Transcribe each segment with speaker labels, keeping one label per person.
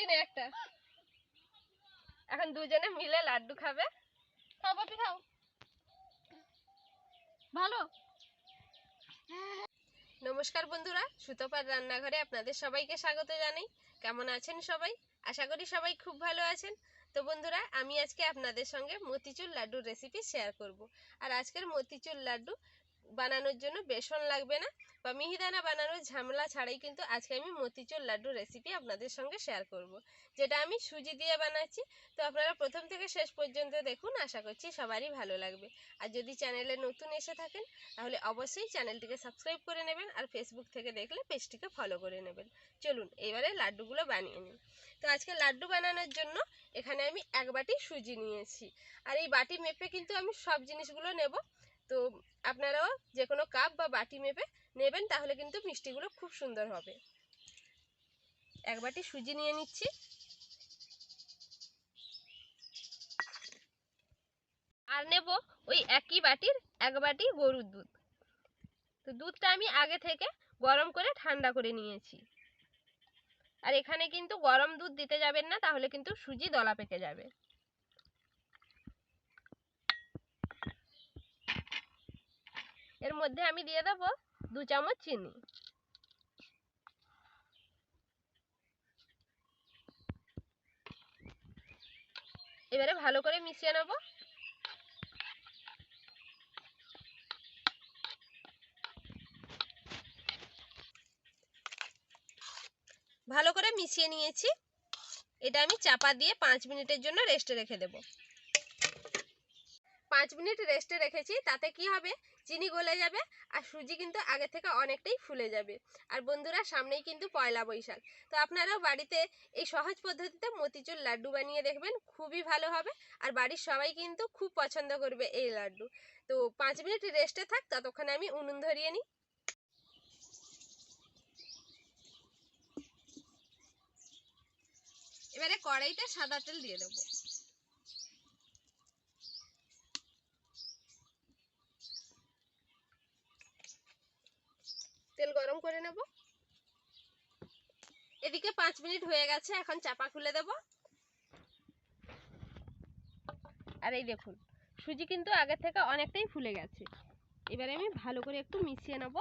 Speaker 1: তুই নে একটা। এখন দুজনে মিলে লাড্ডু খাবে।
Speaker 2: খাও বাপি খাও। ভালো।
Speaker 1: নমস্কার বন্ধুরা সুতপার রান্নাঘরে আপনাদের সবাইকে স্বাগত জানাই। কেমন আছেন সবাই? আশা করি সবাই খুব ভালো আছেন। তো বন্ধুরা আমি আজকে আপনাদের সঙ্গে মতিচুর লাড্ডুর রেসিপি শেয়ার করব। আর আজকের মতিচুর লাড্ডু বানানোর জন্য বেসন লাগবে না বা মিহিদানা বানানোর ঝামেলা ছাড়াই কিন্তু আজকে আমি মতিচুর লাড্ডু রেসিপি আপনাদের সঙ্গে শেয়ার করব। যেটা আমি সুজি দিয়ে বানাচ্ছি। তো আপনারা প্রথম থেকে শেষ পর্যন্ত দেখুন, আশা করছি সবারই ভালো লাগবে। আর যদি চ্যানেলে নতুন এসে থাকেন, তাহলে অবশ্যই চ্যানেলটিকে সাবস্ক্রাইব করে নেবেন আর ফেসবুক থেকে দেখলে পেজটিকে ফলো করে নেবেন। চলুন, এবারে লাড্ডুগুলো বানিয়ে নিন তো আজকে লাড্ডু বানানোর জন্য এখানে আমি এক বাটি সুজি নিয়েছি। আর এই বাটি মেপে কিন্তু আমি সব জিনিসগুলো নেব। তো আপনারাও যে কোনো কাপ বা বাটি মেপে নেবেন, তাহলে কিন্তু মিষ্টিগুলো খুব সুন্দর হবে। এক বাটি সুজি নিয়ে নিচ্ছি। আর নেব ওই একই বাটির এক বাটি গরুর দুধ। তো দুধটা আমি আগে থেকে গরম করে ঠান্ডা করে নিয়েছি। আর এখানে কিন্তু গরম দুধ দিতে যাবেন না, তাহলে কিন্তু সুজি দলা পেকে যাবে। এর মধ্যে আমি দিয়ে দেবো দু চামচ চিনি। এবারে ভালো করে মিশিয়ে নেব। ভালো করে মিশিয়ে নিয়েছি। এটা আমি চাপা দিয়ে পাঁচ মিনিটের জন্য রেস্টে রেখে দেব। পাঁচ মিনিট রেস্টে রেখেছি, তাতে কি হবে? চিনি গলে যাবে আর সুজি কিন্তু আগে থেকে অনেকটাই ফুলে যাবে। আর বন্ধুরা, সামনেই কিন্তু পয়লা বৈশাখ। তো আপনারাও বাড়িতে এই সহজ পদ্ধতিতে মতিচুর লাড্ডু বানিয়ে দেখবেন, খুবই ভালো হবে। আর বাড়ির সবাই কিন্তু খুব পছন্দ করবে এই লাড্ডু। তো পাঁচ মিনিট রেস্টে থাক, ততক্ষণে আমি উনুন ধরিয়ে নিই। এবারে কড়াইতে সাদা তেল দিয়ে দেবো তেল গরম করে নেব। এদিকে পাঁচ মিনিট হয়ে গেছে এখন চাপা খুলে দেব। আর এই দেখুন সুজি কিন্তু আগে থেকে অনেকটাই ফুলে গেছে। এবারে আমি ভালো করে একটু মিশিয়ে নেব।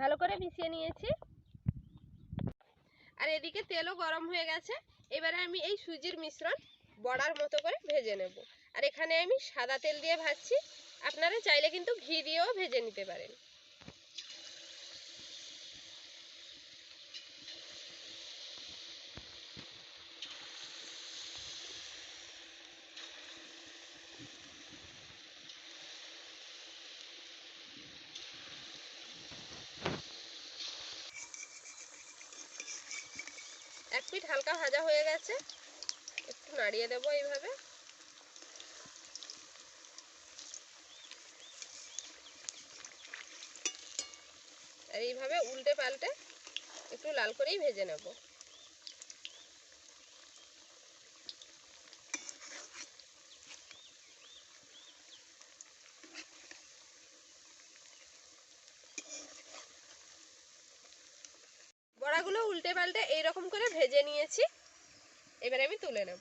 Speaker 1: ভালো করে মিশিয়ে নিয়েছি। আর এদিকে তেলও গরম হয়ে গেছে। এবারে আমি এই সুজির মিশ্রণ বড়ার মতো করে ভেজে নেব। আর এখানে আমি সাদা তেল দিয়ে ভাজছি। আপনারা চাইলে কিন্তু ঘি দিয়েও ভেজে নিতে পারেন। এক হালকা ভাজা হয়ে গেছে। একটু নাড়িয়ে দেবো এইভাবে। আর এইভাবে উল্টে পাল্টে একটু লাল করেই ভেজে নেব বড়াগুলো উল্টে পাল্টে এইরকম করে ভেজে নিয়েছি। এবারে আমি তুলে নেব।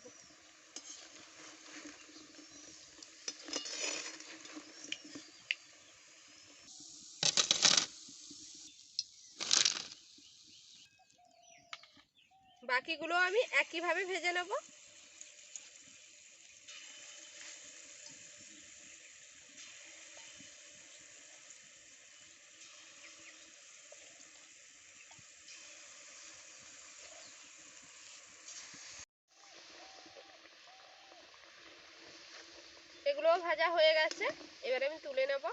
Speaker 1: বাকিগুলো আমি একইভাবে ভেজে নেব। এগুলোও ভাজা হয়ে গেছে। এবারে আমি তুলে নেব।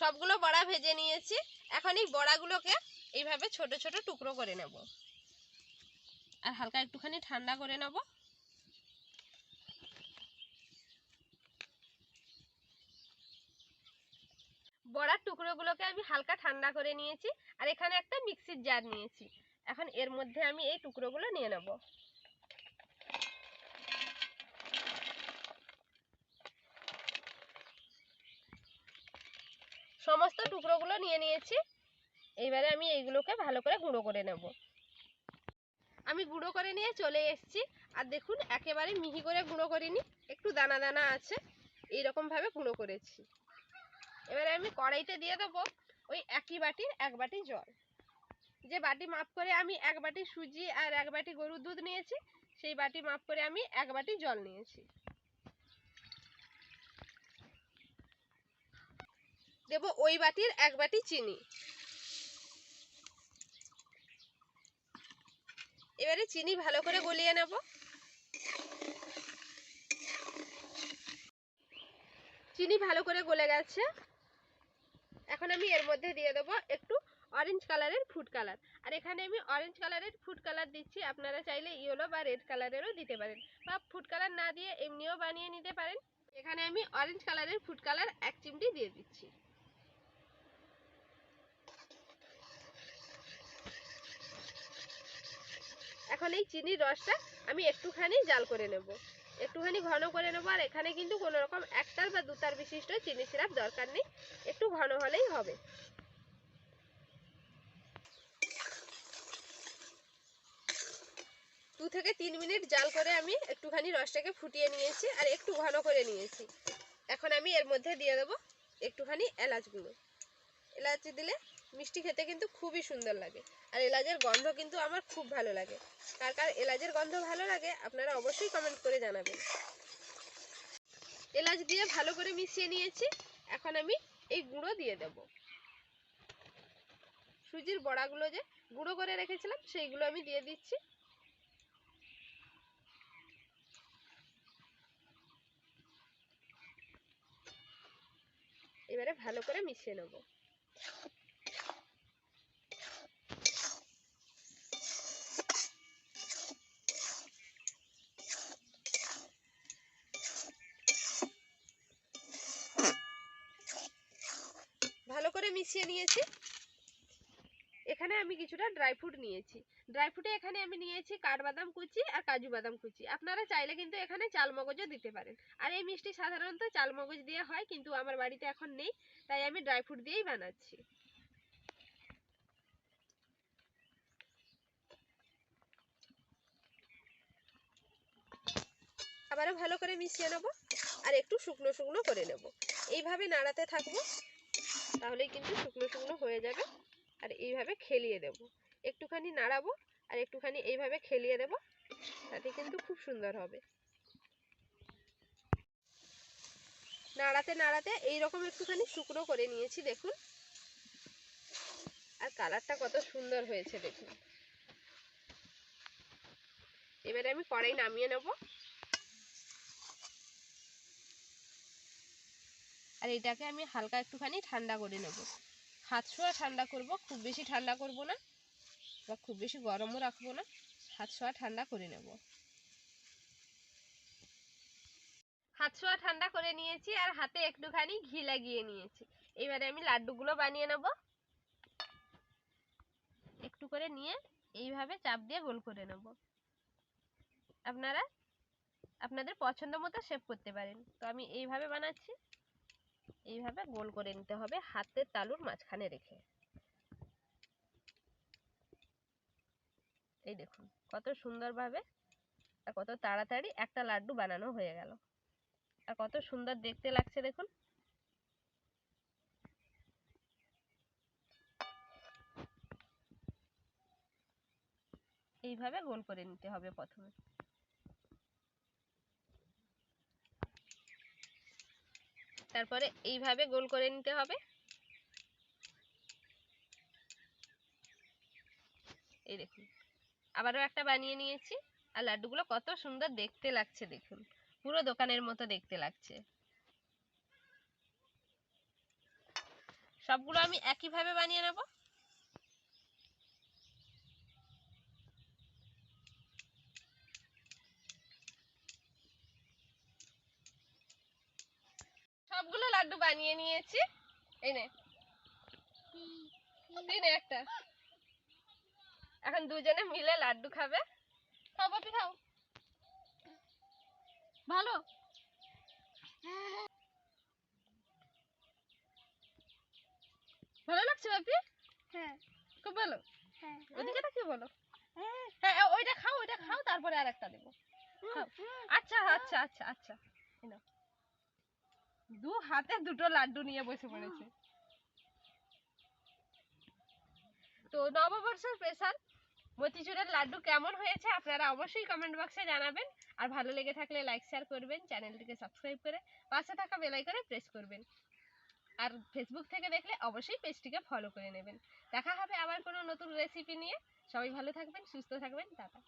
Speaker 1: সবগুলো বড়া ভেজে নিয়েছি। এখন এই বড়াগুলোকে এইভাবে ছোট ছোট টুকরো করে নেব। আর হালকা একটুখানি ঠান্ডা করে নেব। বড়ার টুকরোগুলোকে আমি হালকা ঠান্ডা করে নিয়েছি। আর এখানে একটা মিক্সির জার নিয়েছি। এখন এর মধ্যে আমি এই টুকরোগুলো নিয়ে নেব। সমস্ত টুকরোগুলো নিয়ে নিয়েছি। এইবারে আমি এইগুলোকে ভালো করে গুঁড়ো করে নেব। আমি গুঁড়ো করে নিয়ে চলে এসেছি। আর দেখুন, একেবারে মিহি করে গুঁড়ো করিনি, একটু দানা দানা আছে, এইরকমভাবে গুঁড়ো করেছি। এবারে আমি কড়াইতে দিয়ে দেবো ওই একই বাটির এক বাটি জল। যে বাটি মাপ করে আমি এক বাটি সুজি আর এক বাটি গরুর দুধ নিয়েছি, সেই বাটি মাপ করে আমি এক বাটি জল নিয়েছি। দেব ওই বাটির এক বাটি চিনি। এবারে চিনি ভালো করে গলিয়ে নেব। চিনি ভালো করে গলে গেছে। এখন আমি এর মধ্যে দিয়ে দেবো একটু অরেঞ্জ কালারের ফুড কালার আর এখানে আমি অরেঞ্জ কালারের ফুড কালার দিচ্ছি, আপনারা চাইলে ইয়েলো বা রেড কালারেরও দিতে পারেন। বা ফুড কালার না দিয়ে এমনিও বানিয়ে নিতে পারেন। এখানে আমি অরেঞ্জ কালারের ফুড কালার এক চিমটি দিয়ে দিচ্ছি। এখন এই চিনির রসটা আমি একটুখানি জাল করে নেব। একটুখানি ঘন করে নেব, আর এখানে কিন্তু কোনো রকম একটার বা দুটার বিশিষ্ট চিনি সিরাপ দরকার নেই। একটু ঘন হলেই হবে। দু থেকে তিন মিনিট জাল করে আমি একটুখানি রসটাকে ফুটিয়ে নিয়েছি আর একটু ঘন করে নিয়েছি। এখন আমি এর মধ্যে দিয়ে দেবো একটুখানি এলাচ গুঁড়ো। এলাচ দিলে মিষ্টি খেতে কিন্তু খুবই সুন্দর লাগে। আর এলাচের গন্ধ কিন্তু আমার খুব ভালো লাগে। কার কার এলাচের গন্ধ ভালো লাগে আপনারা অবশ্যই কমেন্ট করে জানাবেন। এলাচ দিয়ে ভালো করে মিশিয়ে নিয়েছি। এখন আমি এই গুঁড়ো দিয়ে দেব। সুজির বড়াগুলো যে গুঁড়ো করে রেখেছিলাম, সেইগুলো আমি দিয়ে দিচ্ছি এবারে ভালো করে মিশিয়ে নেব। ভালো করে মিশিয়ে নিয়েছি। এখানে আমি কিছুটা ড্রাই ফ্রুট নিয়েছি। ড্রাই ফ্রুটে এখানে আমি নিয়েছি কাঠবাদাম কুচি আর কাজু বাদাম কুচি। আপনারা চাইলে কিন্তু এখানে চাল মগজও দিতে পারেন। আর এই মিষ্টি সাধারণত চাল মগজ দিয়ে হয়, কিন্তু আমার বাড়িতে এখন নেই, তাই আমি ড্রাই ফ্রুট দিয়েই বানাচ্ছি। আবারও ভালো করে মিশিয়ে নেব আর একটু শুকনো শুকনো করে নেব। এইভাবে নাড়াতে থাকব, তাহলেই কিন্তু শুকনো শুকনো হয়ে যাবে। আর এইভাবে খেলিয়ে দেব। একটুখানি নাড়াবো আর একটুখানি এইভাবে খেলিয়ে দেব, তাতে কিন্তু খুব সুন্দর হবে। নাড়াতে নাড়াতে এইরকম একটুখানি শুকনো করে নিয়েছি, দেখুন। আর কালারটা কত সুন্দর হয়েছে, দেখুন। এবারে আমি কড়াই নামিয়ে নেব। আর এটাকে আমি হালকা একটুখানি ঠান্ডা করে নেব। হাত ছোঁয়া ঠান্ডা করব, খুব বেশি ঠান্ডা করব না বা খুব বেশি গরমও রাখব না, হাত ছোঁয়া ঠান্ডা করে নেব। হাত ছোঁয়া ঠান্ডা করে নিয়েছি আর হাতে একটুখানি ঘি লাগিয়ে নিয়েছি। এবারে আমি লাড্ডুগুলো বানিয়ে নেব। একটু করে নিয়ে এইভাবে চাপ দিয়ে গোল করে নেব। আপনারা, আপনাদের পছন্দ মতো শেপ করতে পারেন। তো আমি এইভাবে বানাচ্ছি। এইভাবে গোল করে নিতে হবে হাতের তালুর মাঝখানে রেখে। এই দেখুন, কত সুন্দরভাবে আর কত তাড়াতাড়ি একটা লাড্ডু বানানো হয়ে গেল। আর কত সুন্দর দেখতে লাগছে দেখুন। এইভাবে গোল করে নিতে হবে প্রথমে। তারপরে এইভাবে গোল করে নিতে হবে। এই দেখুন, আবারও একটা বানিয়ে নিয়েছি। আর লাড্ডুগুলো কত সুন্দর দেখতে লাগছে, দেখুন। পুরো দোকানের মতো দেখতে লাগছে। সবগুলো আমি একইভাবে বানিয়ে নেব সবগুলো লাড্ডু বানিয়ে নিয়েছি। এই নে। একটা। এখন দুজনে মিলে লাড্ডু খাবে। খাও বাপি খাও। ভালো? ভালো লাগছে বাপি?
Speaker 2: হ্যাঁ।
Speaker 1: খুব ভালো?
Speaker 2: হ্যাঁ।
Speaker 1: ওদিকে তাকিয়ে বলো।
Speaker 2: হ্যাঁ।
Speaker 1: হ্যাঁ ওইটা খাও ওইটা খাও তারপরে আর একটা দেবো আচ্ছা আচ্ছা আচ্ছা আচ্ছা। দু হাতে দুটো লাড্ডু নিয়ে বসে পড়েছে। তো নববর্ষ স্পেশাল মতিচুরের লাড্ডু কেমন হয়েছে আপনারা অবশ্যই কমেন্ট বক্সে জানাবেন। আর ভালো লেগে থাকলে লাইক শেয়ার করবেন, চ্যানেলটিকে সাবস্ক্রাইব করে পাশে থাকা বেল আইকনে প্রেস করবেন। আর ফেসবুক থেকে দেখলে অবশ্যই পেজটিকে ফলো করে নেবেন। দেখা হবে আবার কোনো নতুন রেসিপি নিয়ে। সবাই ভালো থাকবেন, সুস্থ থাকবেন, টাটা।